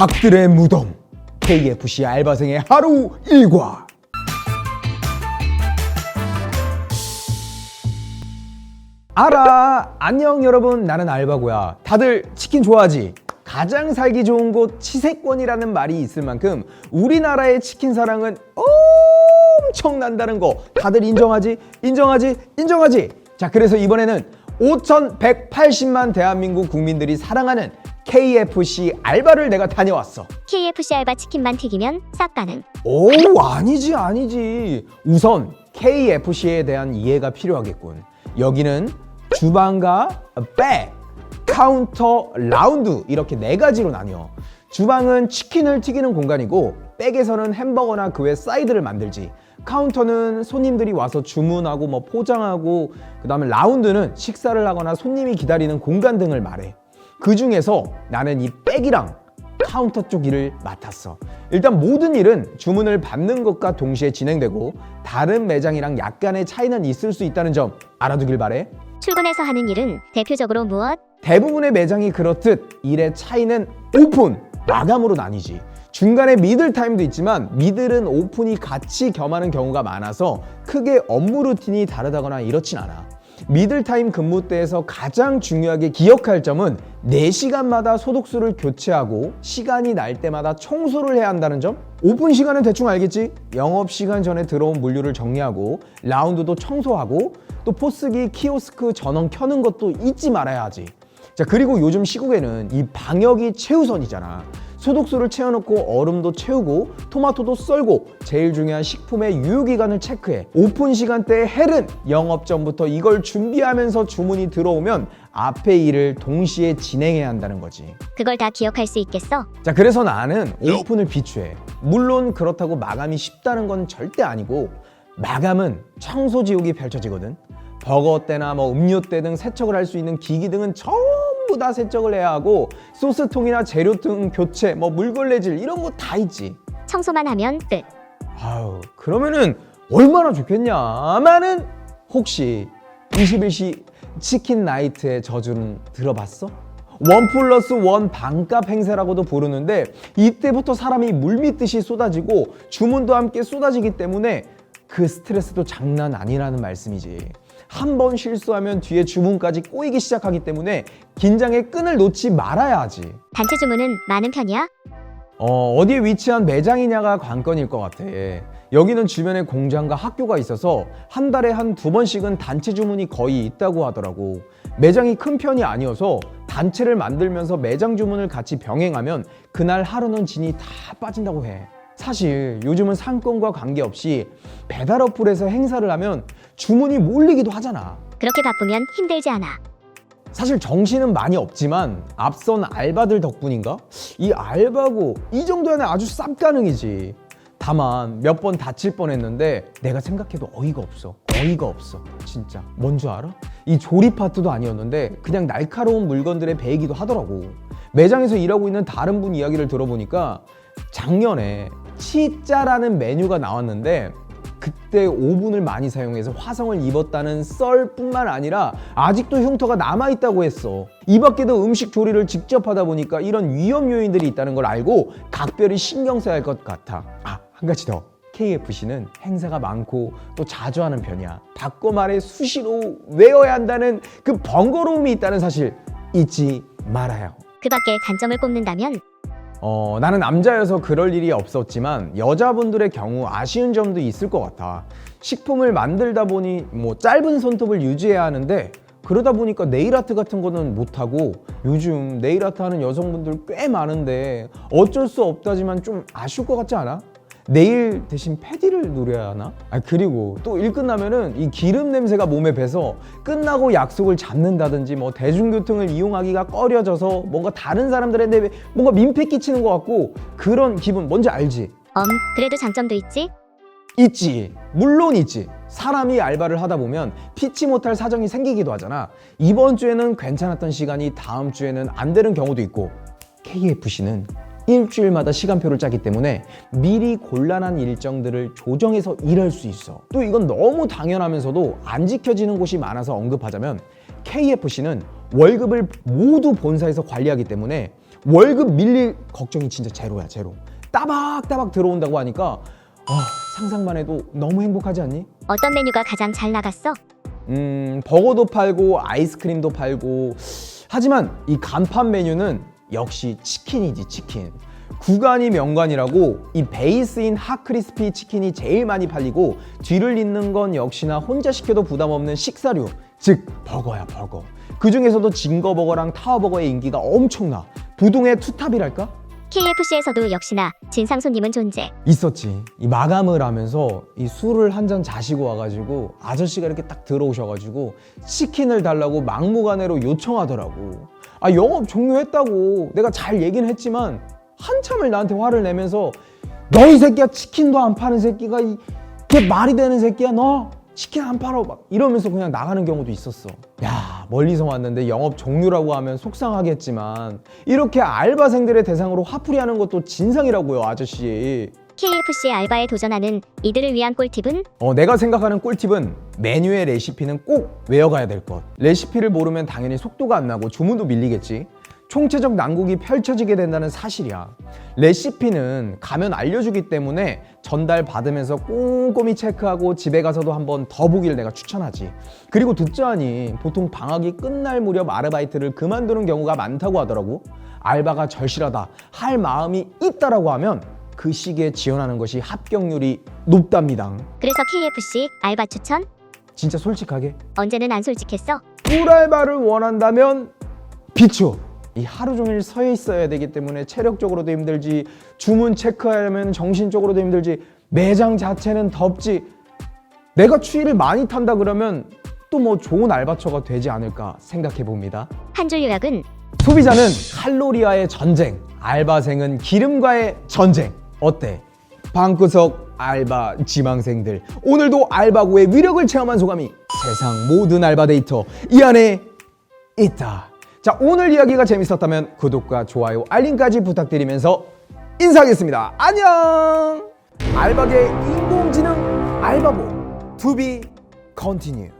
닭들의 무덤 KFC 알바생의 하루 일과 알아 안녕 여러분 나는 알바고야 다들 치킨 좋아하지? 가장 살기 좋은 곳 치세권이라는 말이 있을 만큼 우리나라의 치킨 사랑은 엄청난다는 거 다들 인정하지? 인정하지? 인정하지? 자 그래서 이번에는 5,180만 대한민국 국민들이 사랑하는 KFC 알바를 내가 다녀왔어. KFC 알바 치킨만 튀기면 싹 가능. 오 아니지 아니지. 우선 KFC에 대한 이해가 필요하겠군. 여기는 주방과 백 카운터 라운드 이렇게 네 가지로 나뉘어. 주방은 치킨을 튀기는 공간이고 백에서는 햄버거나 그 외 사이드를 만들지. 카운터는 손님들이 와서 주문하고 뭐 포장하고 그 다음에 라운드는 식사를 하거나 손님이 기다리는 공간 등을 말해 그 중에서 나는 이 백이랑 카운터 쪽 일을 맡았어. 일단 모든 일은 주문을 받는 것과 동시에 진행되고 다른 매장이랑 약간의 차이는 있을 수 있다는 점 알아두길 바래. 출근해서 하는 일은 대표적으로 무엇? 대부분의 매장이 그렇듯 일의 차이는 오픈, 마감으로 나뉘지. 중간에 미들 타임도 있지만 미들은 오픈이 같이 겸하는 경우가 많아서 크게 업무 루틴이 다르다거나 이렇진 않아. 미들 타임 근무 때에서 가장 중요하게 기억할 점은 4시간마다 소독수를 교체하고 시간이 날 때마다 청소를 해야 한다는 점? 오픈 시간은 대충 알겠지? 영업 시간 전에 들어온 물류를 정리하고 라운드도 청소하고 또 포스기 키오스크 전원 켜는 것도 잊지 말아야 하지. 자 그리고 요즘 시국에는 이 방역이 최우선이잖아 소독수를 채워놓고 얼음도 채우고 토마토도 썰고 제일 중요한 식품의 유효기간을 체크해 오픈 시간대에 헬은 영업 전부터 이걸 준비하면서 주문이 들어오면 앞의 일을 동시에 진행해야 한다는 거지. 그걸 다 기억할 수 있겠어? 자 그래서 나는 오픈을 비추해. 물론 그렇다고 마감이 쉽다는 건 절대 아니고 마감은 청소 지옥이 펼쳐지거든. 버거 때나 뭐 음료 때 등 세척을 할 수 있는 기기 등은 전부 다 세척을 해야 하고 소스통이나 재료 등 교체 뭐 물걸레질 이런 거 다 있지 청소만 하면 끝. 아유 그러면은 얼마나 좋겠냐마는 혹시 21시 치킨 나이트의 저주는 들어봤어? 원 플러스 원 반값 행세라고도 부르는데 이때부터 사람이 물밀듯이 쏟아지고 주문도 함께 쏟아지기 때문에 그 스트레스도 장난 아니라는 말씀이지 한 번 실수하면 뒤에 주문까지 꼬이기 시작하기 때문에 긴장의 끈을 놓지 말아야 하지 단체 주문은 많은 편이야? 어, 어디에 위치한 매장이냐가 관건일 것 같아. 여기는 주변에 공장과 학교가 있어서 한 달에 한 두 번씩은 단체 주문이 거의 있다고 하더라고. 매장이 큰 편이 아니어서 단체를 만들면서 매장 주문을 같이 병행하면 그날 하루는 진이 다 빠진다고 해. 사실 요즘은 상권과 관계없이 배달 어플에서 행사를 하면 주문이 몰리기도 하잖아. 그렇게 바쁘면 힘들지 않아. 사실 정신은 많이 없지만 앞선 알바들 덕분인가? 이 알바고 이 정도면 아주 쌉 가능이지. 다만 몇 번 다칠 뻔했는데 내가 생각해도 어이가 없어. 어이가 없어. 진짜. 뭔 줄 알아? 이 조립 파트도 아니었는데 그냥 날카로운 물건들의 배이기도 하더라고. 매장에서 일하고 있는 다른 분 이야기를 들어보니까 작년에 치자라는 메뉴가 나왔는데 그때 오븐을 많이 사용해서 화성을 입었다는 썰뿐만 아니라 아직도 흉터가 남아 있다고 했어. 이 밖에도 음식 조리를 직접 하다 보니까 이런 위험 요인들이 있다는 걸 알고 각별히 신경 써야 할 것 같아. 아, 한 가지 더. KFC는 행사가 많고 또 자주 하는 편이야. 바꿔 말해 수시로 외워야 한다는 그 번거로움이 있다는 사실 잊지 말아요. 그 밖에 단점을 꼽는다면 어, 나는 남자여서 그럴 일이 없었지만 여자분들의 경우 아쉬운 점도 있을 것 같아. 식품을 만들다 보니 뭐 짧은 손톱을 유지해야 하는데 그러다 보니까 네일 아트 같은 거는 못 하고 요즘 네일 아트 하는 여성분들 꽤 많은데 어쩔 수 없다지만 좀 아쉬울 것 같지 않아? 네일 대신 패디를 노려야 하나? 아 그리고 또 일 끝나면은 이 기름 냄새가 몸에 배서 끝나고 약속을 잡는다든지 뭐 대중교통을 이용하기가 꺼려져서 뭔가 다른 사람들한테 뭔가 민폐 끼치는 것 같고 그런 기분 뭔지 알지? 엄 그래도 장점도 있지? 있지. 물론 있지. 사람이 알바를 하다 보면 피치 못할 사정이 생기기도 하잖아. 이번 주에는 괜찮았던 시간이 다음 주에는 안 되는 경우도 있고 KFC는 일주일마다 시간표를 짜기 때문에 미리 곤란한 일정들을 조정해서 일할 수 있어. 또 이건 너무 당연하면서도 안 지켜지는 곳이 많아서 언급하자면 KFC는 월급을 모두 본사에서 관리하기 때문에 월급 밀릴 걱정이 진짜 제로야 제로 따박따박 들어온다고 하니까 아, 상상만 해도 너무 행복하지 않니? 어떤 메뉴가 가장 잘 나갔어? 음, 버거도 팔고 아이스크림도 팔고 하지만 이 간판 메뉴는 역시 치킨이지 치킨 구간이 명관이라고 이 베이스인 핫크리스피 치킨이 제일 많이 팔리고 뒤를 잇는 건 역시나 혼자 시켜도 부담 없는 식사류 즉 버거야 버거 그 중에서도 징거버거랑 타워버거의 인기가 엄청나 부동의 투탑이랄까? KFC에서도 역시나 진상 손님은 존재. 있었지. 이 마감을 하면서 이 술을 한 잔 자시고 와가지고 아저씨가 이렇게 딱 들어오셔가지고 치킨을 달라고 막무가내로 요청하더라고. 아 영업 종료했다고 내가 잘 얘기는 했지만 한참을 나한테 화를 내면서 너 이 새끼야 치킨도 안 파는 새끼가 이- 이게 말이 되는 새끼야 너 치킨 안 팔어 막 이러면서 그냥 나가는 경우도 있었어. 야 멀리서 왔는데 영업 종료라고 하면 속상하겠지만 이렇게 알바생들의 대상으로 화풀이하는 것도 진상이라고요 아저씨. KFC 알바에 도전하는 이들을 위한 꿀팁은 어, 내가 생각하는 꿀팁은 메뉴의 레시피는 꼭 외워가야 될 것. 레시피를 모르면 당연히 속도가 안 나고 주문도 밀리겠지. 총체적 난국이 펼쳐지게 된다는 사실이야. 레시피는 가면 알려주기 때문에 전달 받으면서 꼼꼼히 체크하고 집에 가서도 한번 더 보기를 내가 추천하지. 그리고 듣자 하니 보통 방학이 끝날 무렵 아르바이트를 그만두는 경우가 많다고 하더라고. 알바가 절실하다, 할 마음이 있다라고 하면 그 시기에 지원하는 것이 합격률이 높답니다. 그래서 KFC 알바 추천? 진짜 솔직하게 언제는 안 솔직했어? 꿀알바를 원한다면 비추 이 하루 종일 서 있어야 되기 때문에 체력적으로도 힘들지 주문 체크하려면 정신적으로도 힘들지 매장 자체는 덥지 내가 추위를 많이 탄다 그러면 또 뭐 좋은 알바처가 되지 않을까 생각해 봅니다 한 줄 요약은 소비자는 칼로리와의 전쟁 알바생은 기름과의 전쟁 어때? 방구석 알바 지망생들 오늘도 알바고의 위력을 체험한 소감이 세상 모든 알바 데이터 이 안에 있다. 자 오늘 이야기가 재밌었다면 구독과 좋아요 알림까지 부탁드리면서 인사하겠습니다. 안녕! 알바계 인공지능 알바보 be continue